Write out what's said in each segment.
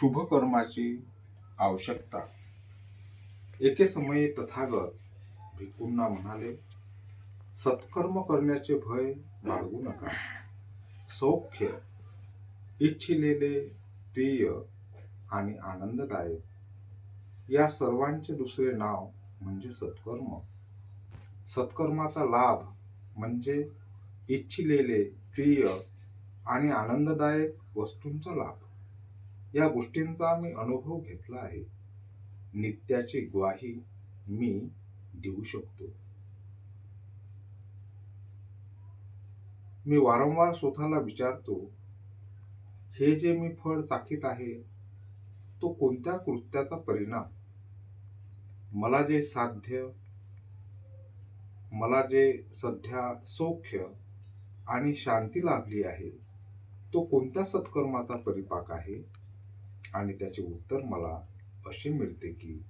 शुभकर्माची आवश्यकता. एके समयी तथागत भिकूंना म्हणाले सत्कर्म करण्याचे भय बाळगू नका. सौख्य इच्छिलेले प्रिय आणि आनंददायक या सर्वांचे दुसरे नाव म्हणजे सत्कर्म. सत्कर्माचा लाभ म्हणजे इच्छिलेले प्रिय आणि आनंददायक वस्तूंचा लाभ. या गोष्टींचा मी अनुभव घेतला आहे. नित्याची ग्वाही मी देऊ शकतो. मी वारंवार स्वतःला विचारतो हे जे मी फळ चाखीत आहे तो कोणत्या कृत्याचा परिणाम? मला जे साध्य मला जे सध्या सौख्य आणि शांती लाभली आहे तो कोणत्या सत्कर्माचा परिपाक आहे? आणि त्याचे उत्तर मला असे मिळते की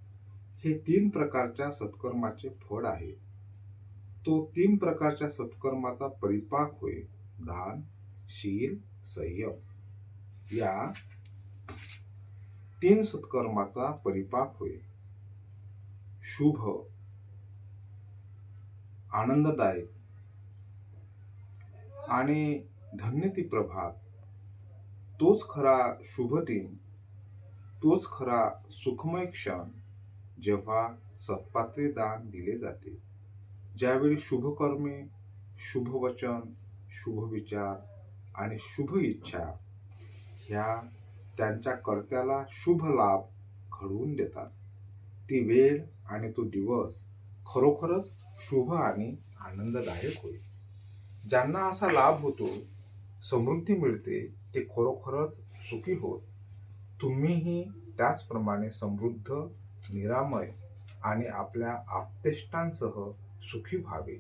हे तीन प्रकारच्या सत्कर्माचे फळ आहे. तो तीन प्रकारच्या सत्कर्माचा परिपाक होय दान शील संयम. या तीन सत्कर्माचा परिपाक होय. शुभ आनंददायक आणि धन्य ती प्रभात. तोच खरा शुभ दिन तोच खरा सुखमय क्षण जेव्हा सत्पात्रे दान दिले जाते. ज्यावेळी शुभकर्मे शुभवचन शुभ विचार आणि शुभ इच्छा ह्या त्यांच्या कर्त्याला शुभ लाभ घडवून देतात. ती वेळ आणि तो दिवस खरोखरच शुभ आणि आनंददायक होईल ज्यांना असा लाभ होतो समृद्धी मिळते ते खरोखरच सुखी होत. तुम्हीही त्याचप्रमाणे समृद्ध निरामय आणि आपल्या आप्तेष्टांसह सुखी व्हावे.